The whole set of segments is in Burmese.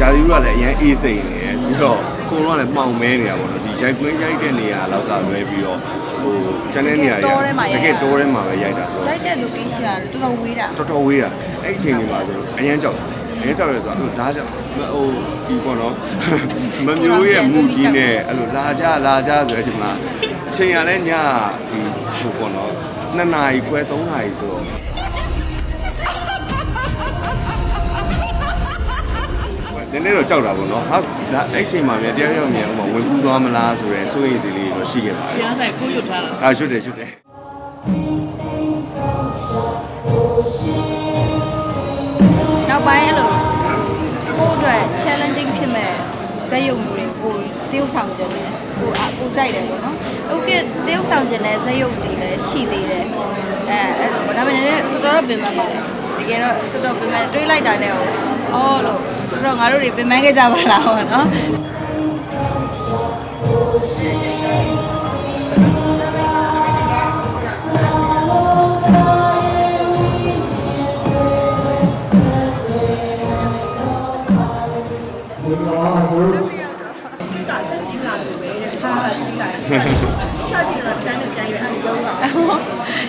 ရာသီဥတုကလည်းအရင်အေးစိမ်နေတယ်ပြီးတော့အကုန်လုံးကလည်းမှောင်မဲနေတာပေါ့နော်ဒီရိုက်ကွင်းရိုက်တဲ့နေရာလောက်ကလွဲပြီးတော့ဟိုကျန်တဲ့နေရာတွေတကယ်တောထဲမှာရိုတက်ရတာကယ်တိုးထဲမှာပဲရိုက်တာဆိုတော့ရိုက်တဲ့ location ကတော်တော်ဝေးတာတော်တော်ဝေးတာအဲ့ဒီအချိန်တွေမှာဆိုအရင်ကြောက်အရင်ကြောက်ရဆိုတော့ဒါကြောင့်ဟိုဒီပေါ့နော်မမျိုးရဲ့မူကြီးနဲ့အဲ့လိုလာကြလာကြဆိုတဲ့အချိန်မှာအချိန်ရလဲညဒီဟိုပေါ့နော်2နာရီခွဲ3နာရီဆိုတော့ နည်းနည်းတော့ကြောက်တာပေါ့နော်ဟာဒါအဲ့ချိန်မှာမြန်တရားရောက်မြန်ဥမာဝင်ပူးသွားမလားဆိုရယ်စိုးရိမ်စီလေးတော့ရှိခဲ့ပါတယ်ကျန်းဆိုင်ခိုးရွတ်ထားတာအာရွတ်တယ်ရွတ်တယ်နောက်ပိုင်းအဲ့လိုကိုယ့်အတွက် challenging ဖြစ်မဲ့ဇက်ရုံတွေကိုတရုပ်ဆောင်ကြတယ်ကိုအကိုကြိုက်တယ်ပေါ့နော်ဟုတ်ကဲ့တရုပ်ဆောင်ကြတဲ့ဇက်ရုံတွေလည်းရှိသေးတယ်အဲအဲ့လိုပေါ့ဒါပေမဲ့လည်းတော်တော်ပင်ပန်းပါတယ်တကယ်တော့တော်တော်ပင်ပန်းတွေးလိုက်တာနဲ့ဟို အော်လို့တော်တော်ငါတို့တွေပင်ပန်းခဲ့ကြပါလားဟောနော်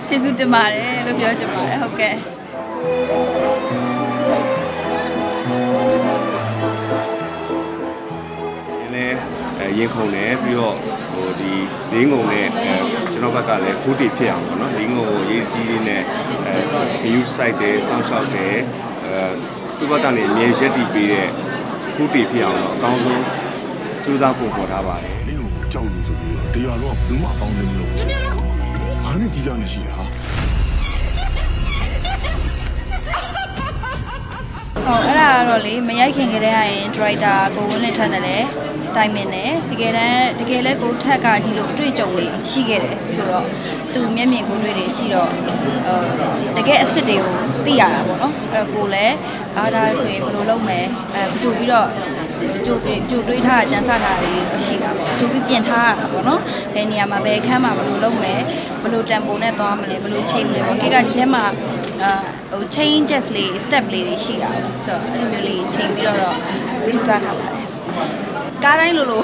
ကျေးဇူးတင်ပါတယ်လို့ပြောချင်ပါတယ်ဟုတ်ကဲ့ နည်းနည်းအဲရင်ခုန်တယ်ပြီးတော့ဟိုဒီလင်းငုံနဲ့အဲကျွန်တော်ဘက်ကလည်းခုတီဖြစ်အောင်ပေါ့နော်လင်းငုံကိုရေးကြီးလေးနဲ့အဲ view site တယ်စောင့်ရှောက်တယ်အဲသူ့ဘက်ကနေအမြဲရက်တည်ပေးတဲ့ခုတီဖြစ်အောင်တော့အကောင်းဆုံးကြိုးစားဖို့ပေါ်ထားပါတယ်နင့်ကိုကြောက်လို့ဆိုပြီးတော့တရားတော့ဘူးမှပေါင်းနေမလို့ဆိုငါနဲ့ဒီကြောင်နေရှိဟာ ဟုတ်အဲ့ဒါကတော့လေမရိုက်ခင်ကတည်းကရင် director ကိုဝင်းလင်းထက်နဲ့လည်းတိုင်ပင်တယ်တကယ်တမ်းတကယ်လဲကိုထက်ကဒီလိုအတွေ့အကြုံတွေရှိခဲ့တယ်ဆိုတော့သူမျက်မြင်ကိုယ်တွေ့တွေရှိတော့အဲတကယ်အစ်စ်တွေကိုသိရတာပေါ့နော်အဲ့တော့ကိုလည်းအားဒါဆိုရင်ဘယ်လိုလုပ်မယ်အဲကြိုပြီးတော့ကြိုပြီးကြိုတွေးထားတာကြံစထားတာတွေရှိတာပေါ့ကြိုပြီးပြင်ထားရတာပေါ့နော်ဘယ်နေရာမှာဘယ်အခန်းမှာဘယ်လိုလုပ်မယ်ဘယ်လို tempo နဲ့သွားမလဲဘယ်လိုချိန်မလဲပေါ့ကိကဒီထဲမှာအာ ဟို changes လေး step လေးတွေရှိတာပေါ့ဆိုတော့အဲ့လိုမျိုးလေးချိန်ပြီးတော့တော့ကြိုးစားထားပါတယ်ကားတိုင်းလိုလို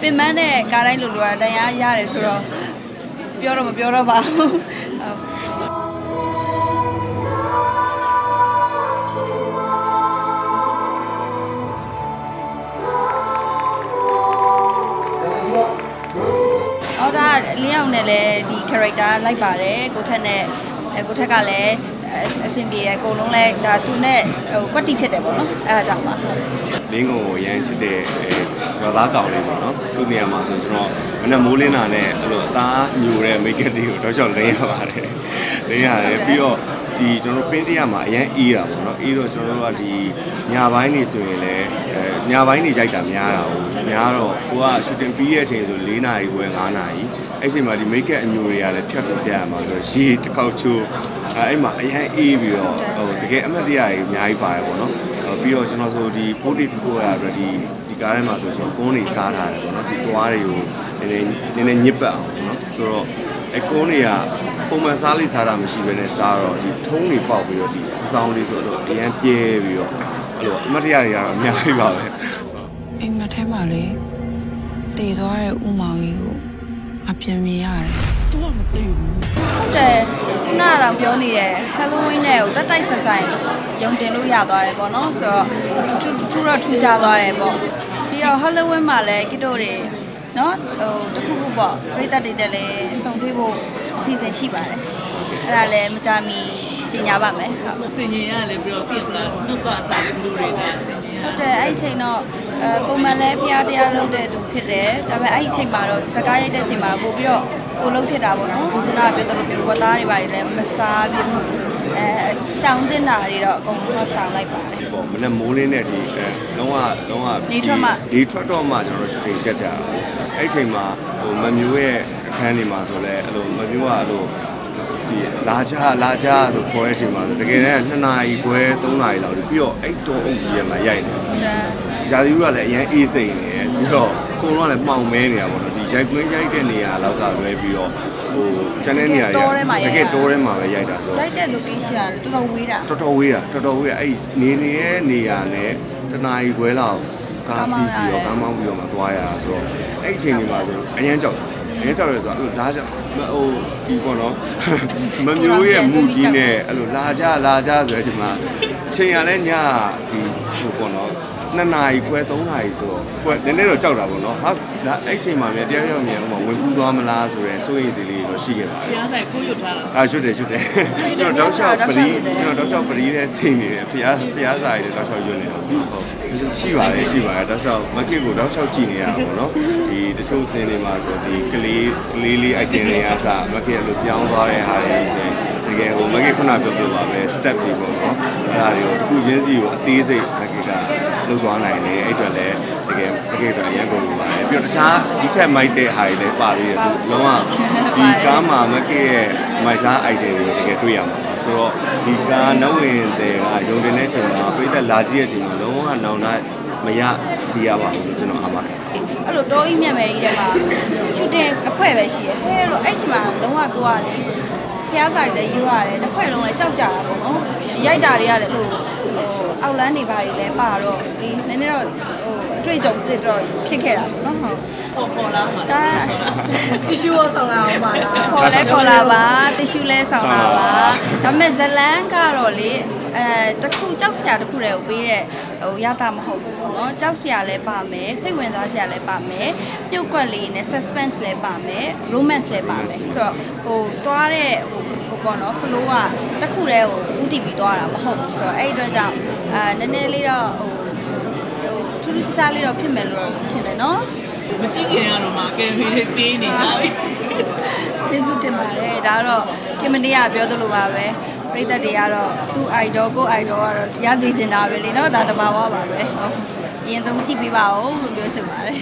ပင်မတဲ့ကားတိုင်းလိုလိုကတရားရတယ်ဆိုတော့ပြောတော့မပြောတော့ပါဘူးဟုတ်အော်ဒါလင်းအောင်နဲ့လည်းဒီ character လိုက်ပါတယ်ကိုထက်နဲ့အဲကိုထက်ကလည်း အဆင်ပြေတယ်အကုန်လုံးလည်းဒါသူနဲ့ဟိုကွက်တီဖြစ်တယ်ပေါ့နော်အဲဒါကြောင့်ပါလင်းငုံကိုရမ်းချစ်တဲ့အဲကျော်သားကောင်လေးပေါ့နော်သူ့နေရာမှာဆိုကျွန်တော်မနဲ့မိုးလင်းတာနဲ့အဲ့လိုအသားညိုတဲ့ make up တွေကိုတော့ချောက်လင်းရပါတယ်လင်းရတယ်ပြီးတော့ ဒီကျွန်တော်တို့ပင်းတရမှာအရန်အေးတာပေါ့နော်အေးတော့ကျွန်တော်တို့ကဒီညပိုင်းနေဆိုရင်လည်းအဲညပိုင်းနေရိုက်တာများတာဟုတ်များတော့ကိုက shooting ပြီးရဲ့အချိန်ဆို4နာရီခွဲ5နာရီအဲ့ချိန်မှာဒီ make up အညိုတွေကလည်းဖြတ်ပြပြရမှာဆိုတော့ရေတစ်ခေါက်ချိုးအဲအဲ့မှာအရန်အေးပြီးတော့ဟိုတကယ်အမှတ်တရတွေအများကြီးပါတယ်ပေါ့နော်အဲ့ ပြီးတော့ကျွန်တော်ဆိုဒီဖိုးတီကိုရအတွက်ဒီဒီကားထဲမှာဆိုကျွန်တော်ကုန်းနေစားထားတယ်ပေါ့နော်ဒီတွားတွေကိုနည်းနည်းနည်းနည်းညစ်ပတ်အောင်ပေါ့နော်ဆိုတော့အဲကုန်းတွေကပုံမှန်စားလေးစားတာမရှိဘဲနဲ့စားတော့ဒီထုံးတွေပေါက်ပြီးတော့ဒီအဆောင်လေးဆိုတော့အရန်ပြဲပြီးတော့အဲ့လိုအမတ်တရတွေကတော့အများကြီးပါပဲအိမ်မက်ထဲမှာလေတည်သွားတဲ့ဥမောင်ကြီးကိုအပြင်မြင်ရတယ် ဟုတ်တယ်ခုနကတော့ပြောနေတယ် Halloween နဲ့ကိုတက်တိုက်ဆက်ဆိုင်ရုံတင်လို့ရသွားတယ်ပေါ့နော်ဆိုတော့ထူးထူးတော့ထူးခြားသွားတယ်ပေါ့ပြီးတော့ Halloween မှာလည်းကစ်တို့တွေနော်ဟိုတခုခုပေါ့ပြည်သက်တွေတက်လည်းစုံတွေ့ဖို့အစီအစဉ်ရှိပါတယ်အဲ့ဒါလည်းမကြမီကြီးညာပါမယ်ဟုတ်စင်ကြီးရလည်းပြီးတော့ပြင်လာနှုတ်ကအစားလေးဘလူးတွေနဲ့စင်ကြီးရဟုတ်တယ်အဲ့ဒီအချိန်တော့အဲပုံမှန်လဲဖျားတရားလုပ်တဲ့သူဖြစ်တယ်ဒါပေမဲ့အဲ့ဒီအချိန်မှာတော့စကားရိုက်တဲ့အချိန်မှာပို့ပြီးတော့ ကိုလုံးဖြစ်တာပေါ့နော်ခုနကပြောသလိုမျိုးဝတ်သားတွေပါတယ်လည်းမစားပြဘူးအဲရှောင်းတင်တာတွေတော့အကုန်လုံးတော့ရှောင်းလိုက်ပါတယ်ပေါ့မနဲ့မိုးလင်းတဲ့အထိအဲလုံးဝလုံးဝနေထွက်မှဒီထွက်တော့မှကျွန်တော်တို့ shooting ရက်ကြတာအဲ့ဒီအချိန်မှာဟိုမမျိုးရဲ့အခန်းတွေမှာဆိုလဲအဲ့လိုမမျိုးကအဲ့လိုဒီလာကြလာကြဆိုခေါ်တဲ့အချိန်မှာဆိုတကယ်တမ်း2နာရီခွဲ3နာရီလောက်ပြီးတော့အဲ့တုံးအုပ်ကြီးရဲ့မှာရိုက်တယ်ဟုတ်တယ်ရာသီဥတုကလည်းအရင်အေးစိမ်နေတယ်ပြီးတော့အကုန်လုံးကလည်းမှောင်မဲနေတာပေါ့နော်ဒီ ရိုက်ကွင်းရိုက်တဲ့နေရာလောက်ကလွဲပြီးတော့ဟဟိုကျန်တဲ့နေရာတကယ်တောထဲမှာရိုတက်တာကယ်တောထဲမှာပဲရိုက်တာဆိုရိုက်တဲ့ location ကတော်တော်ဝေးတာတော်တော်ဝေးတာတော်တော်ဝေးတာအဲ့နေနေရဲ့နေရာနဲ့တနာရီခွဲလောက်ကားစီးပြီးတော့ကားမောင်းပြီးတော့မှသွားရတာဆိုတော့အဲ့အချိန်ဒီမှာဆိုအရန်ကြောက်အရန်ကြောက်ရဆိုတော့အဲ့လိုလာကြဟိုဒီပေါ့နော်မမျိုးရဲ့မူကြီးနဲ့အဲ့လိုလာကြလာကြဆိုတဲ့အချိန်မှာအချိန်ရလဲညဒီဟိုပေါ့နော် နှစ်နာရီခွဲ3နာရီဆိုတော့ကွယ်နည်းနည်းတော့ကြောက်တာပေါ့နော်ဟာဒါအဲ့အချိန်မှာမြန်တရားရောက်မြန်ဥပမာဝင်ကူးသွားမလားဆိုတဲ့စိုးရိမ်စိတ်လေးတော့ရှိခဲ့ပါတယ်ဘုရားဆိုင်ခိုးရွတ်ထားတာအာရွတ်တယ်ရွတ်တယ်ကျွန်တော်တောက်လျှောက်ပရီကျွန်တော်တောက်လျှောက်ပရီနဲ့စိတ်နေတယ်ဖျားဖျားစာရည်တောက်လျှောက်ရွတ်နေတာဟုတ်ရှိပါတယ်ရှိပါတယ်တောက်လျှောက်မက်ကစ်ကိုတောက်လျှောက်ကြည့်နေရတာပေါ့နော်ဒီတချို့စင်းတွေမှာဆိုဒီကလေးကလေးလေး item တွေကစမက်ကစ်လို့ပြောင်းသွားတဲ့ဟာတွေဆိုရင်တကယ်ဟိုမက်ကစ်ခုနပြောပြပါပဲ step တွေပေါ့နော်အဲ့ဒါတွေကိုတစ်ခုချင်းစီကိုအသေးစိတ်မက်ကစ်က လုပ်သွားနိုင်တယ်အဲ့အတွက်လည်းတကယ်မက်ကစ်အတွက်အရင်ကုန်ပါတယ်ပြီးတော့တခြားဒီထက်မိုက်တဲ့ဟာတွေလည်းပါသေးတယ်သူလုံးဝဒီကားမှာမက်ကစ်ရဲ့မိုက်စား item တွေတကယ်တွေ့ရမှာပါဆိုတော့ဒီကားနောက်ဝင်တဲ့ကရုံတင်တဲ့အချိန်မှာပြိသက်လာကြည့်တဲ့အချိန်မှာလုံးဝနောင်တမရစီရပါဘူးလို့ကျွန်တော်အားပါတယ်အဲ့လိုတောကြီးမြတ်မယ်ကြီးထဲမှာရှူတင်အဖွဲပဲရှိရဟဲ့လို့အဲ့ချိန်မှာလုံးဝကိုကလေဖျားဆိုင်လည်းယူရတယ်တစ်ခွက်လုံးလည်းကြောက်ကြတာပေါ့နော်ဒီရိုက်တာတွေကလည်းလို့ဟို အောက်လန်းနေပါတွေလည်းပါတော့ဒီနည်းနည်းတော့ဟိုအတွေ့အကြုံတစ်တော့ဖြစ်ခဲ့တာပေါ့နော်ဟုတ်ခေါ်ခေါ်လာမှာဒါတီရှူရောဆောင်လာအောင်ပါလားခေါ်လဲခေါ်လာပါတီရှူလဲဆောင်လာပါဒါပေမဲ့ဇလန်းကတော့လေ အဲတခုကြောက်စရာတခုတည်းကိုပေးတဲ့ဟိုရတာမဟုတ်ဘူးပေါ့နော်ကြောက်စရာလည်းပါမယ်စိတ်ဝင်စားစရာလည်းပါမယ်ပြုတ်ကွက်လေးနဲ့ suspense လည်းပါမယ် romance လည်းပါမယ်ဆိုတော့ဟိုသွားတဲ့ဟိုဟိုပေါ့နော် flow ကတခုတည်းကိုဥတည်ပြီးသွားတာမဟုတ်ဘူးဆိုတော့အဲ့ဒီအတွက်ကြောင့်အာနည်းနည်းလေးတော့ဟိုဟိုထူးထူးခြားခြားလေးတော့ဖြစ်မယ်လို့တော့ထင်တယ်နော်မကြည့်ခင်ကတော့မှကယ်ဖီလေးပေးနေတာပဲကျေးဇူးတင်ပါတယ်ဒါကတော့ခင်မနေ့ကပြောသလိုပါပဲ ပရိသတ်တွေကတော့သူ့ idol ကို idol ကတော့ရစီချင်တာပဲလေနော်ဒါတဘာဝပါပဲဟုတ်အရင်ဆုံးကြည့်ပေးပါဦးလို့ပြောချင်ပါတယ်